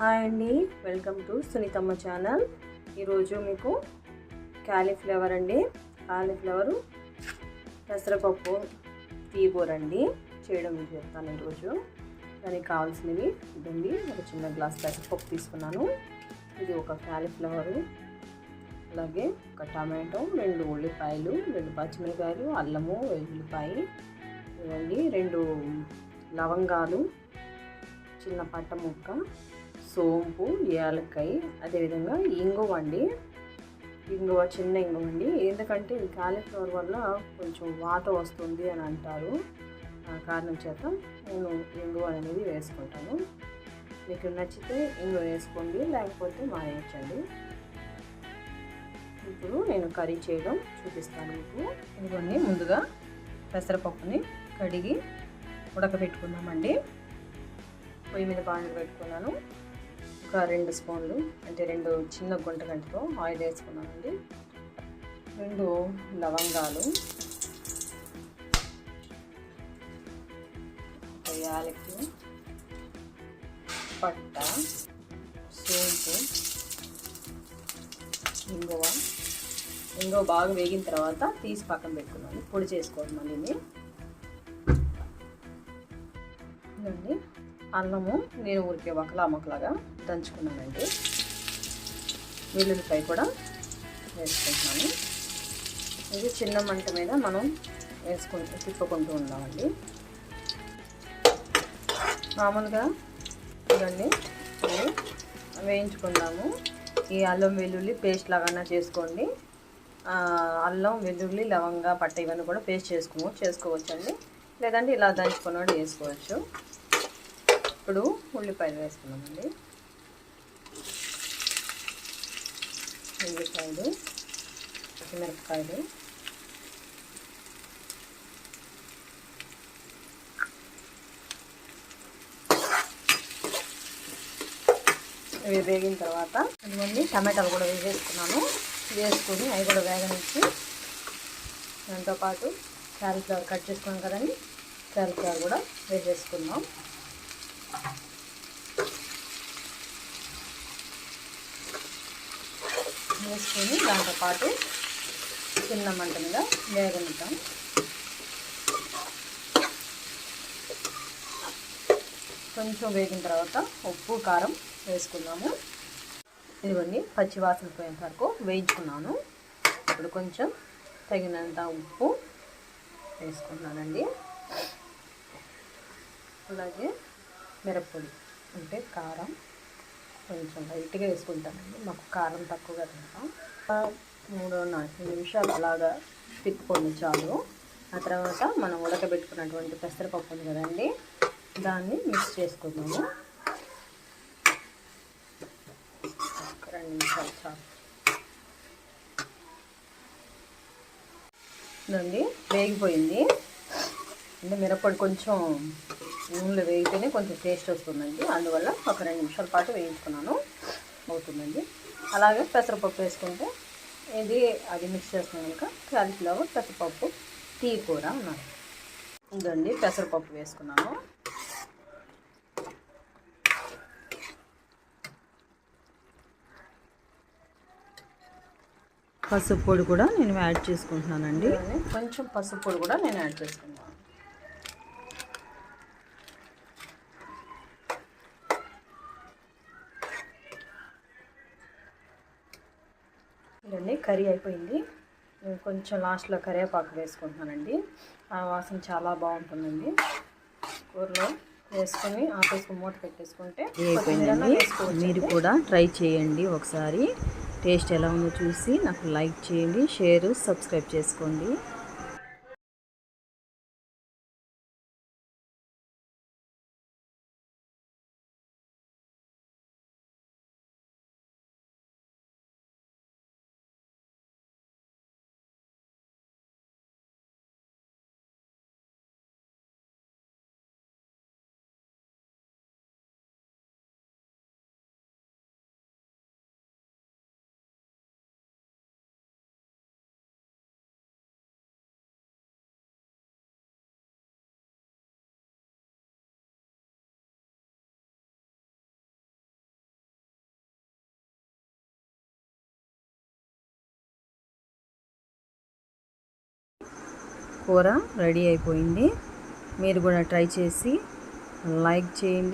Hi అండి. Welcome to Sunithamma channel. ఈరోజు మీకు క్యాలీఫ్లవర్ అండి. కాలీఫ్లవరు పెసరపప్పు తీబోర్ అండి. చేయడం మీకు చెప్తాను ఈరోజు. దానికి కావాల్సినవి ఇదండి ఒక చిన్న గ్లాస్ పెసరపప్పు తీసుకున్నాను. ఇది ఒక క్యాలీఫ్లవరు. అలాగే ఒక టమాటో రెండు ఉల్లిపాయలు రెండు పచ్చిమిరపకాయలు అల్లము వెల్లుల్లిపాయ ఇవ్వండి. రెండు లవంగాలు చిన్న పట్ట ముక్క సోంపు యాలక్కాయ అదేవిధంగా ఇంగువ అండి. ఇంగువ చిన్న ఇంగువ అండి. ఎందుకంటే ఈ కాలీఫ్లవర్ వల్ల కొంచెం వాత వస్తుంది అని అంటారు. ఆ కారణం చేత నేను ఇంగువ అనేది వేసుకుంటాను. మీకు నచ్చితే ఇంగువ వేసుకోండి లేకపోతే మానేయచ్చండి. ఇప్పుడు నేను కర్రీ చేయడం చూపిస్తాను మీకు. ఇదిగోండి ముందుగా పెసరపప్పుని కడిగి ఉడకబెట్టుకుందామండి పొయ్యి మీద బాండ్లు పెట్టుకున్నాను ఒక రెండు స్పూన్లు అంటే రెండు చిన్న గుంట గంటతో ఆయిల్ వేసుకున్నానండి. రెండు లవంగాలు ఒక యాలకి పట్ట సోంపు ఇంగువ. ఇంగువ బాగా వేగిన తర్వాత తీసి పక్కన పెట్టుకున్నాను. పొడి చేసుకోవాలి మళ్ళీ ఇదండి అల్లము నేను ఊరికే ఒకలా మొక్కలాగా దంచుకున్నానండి. వెల్లుల్లిపాయ కూడా వేసుకుంటున్నాను. ఇది చిన్న మంట మీద మనం వేసుకుంటూ తిప్పుకుంటూ ఉన్నామండి మామూలుగా ఇవన్నీ వేయించుకుందాము ఈ అల్లం వెల్లుల్లి పేస్ట్ లాగా చేసుకోండి. అల్లం వెల్లుల్లి లవంగా పట్ట ఇవన్నీ కూడా పేస్ట్ చేసుకో చేసుకోవచ్చండి. లేదంటే ఇలా దంచుకున్నాడు వేసుకోవచ్చు. ఇప్పుడు ఉల్లిపాయలు వేసుకున్నామండి ఉల్లిపాయలు పచ్చిమిరపకాయలు. ఇవి వేగిన తర్వాత అదిగోండి టమాటాలు కూడా వేసేసుకున్నాను. వేసుకొని అవి కూడా వేగనిచ్చి దాంతోపాటు క్యాలీఫ్లవర్ కట్ చేసుకున్నాం కదండి క్యాలీఫ్లవర్ కూడా వేసేసుకున్నాం వేసుకొని దాంతోపాటు చిన్న మంట మీద వేగనిద్దాం. కొంచెం వేగిన తర్వాత ఉప్పు కారం వేసుకుందాము. ఇదిగోండి పచ్చివాసన పోయేంత వరకు వేయించుకున్నాను. ఇప్పుడు కొంచెం తగినంత ఉప్పు వేసుకున్నానండి అలాగే మిరప్పొడి అంటే కారం కొంచెం లైట్గా వేసుకుంటానండి. మాకు కారం తక్కువగా తింటాం. మూడు నాలుగు నిమిషాలు అలాగా తిప్పుకోండి చాలు. ఆ తర్వాత మనం ఉడకబెట్టుకున్నటువంటి పెసరపప్పు ఉంది కదండి దాన్ని మిక్స్ చేసుకుందాము. రెండు నిమిషాలు చాలు. ఇదండి వేగిపోయింది. అంటే మిరప్పొడి కొంచెం నూనెలో వేగితేనే కొంచెం టేస్ట్ వస్తుందండి. అందువల్ల ఒక రెండు నిమిషాల పాటు వేయించుకున్నాను. అవుతుందండి. అలాగే పెసరపప్పు వేసుకుంటే ఇది అది మిక్స్ చేస్తున్నాం కనుక క్యాలిఫ్లవర్ పెసరపప్పు టీ కూర ఉన్నాను ఇదండి పెసరపప్పు వేసుకున్నాను. పసుపు పొడి కూడా నేను యాడ్ చేసుకుంటున్నానండి. కొంచెం పసుపు పొడి కూడా నేను యాడ్ చేసుకున్నాను. ఇదండి కర్రీ అయిపోయింది. కొంచెం లాస్ట్లో కరివేపాకు వేసుకుంటున్నానండి. ఆ వాసన చాలా బాగుంటుందండి. కూరలో వేసుకొని ఆపేసుకుని మూత పెట్టేసుకుంటే మీరు కూడా ట్రై చేయండి ఒకసారి. టేస్ట్ ఎలా ఉందో చూసి నాకు లైక్ చేయండి షేర్ సబ్స్క్రైబ్ చేసుకోండి. కూర రెడీ అయిపోయింది. మీరు కూడా ట్రై చేసి లైక్ చేయండి.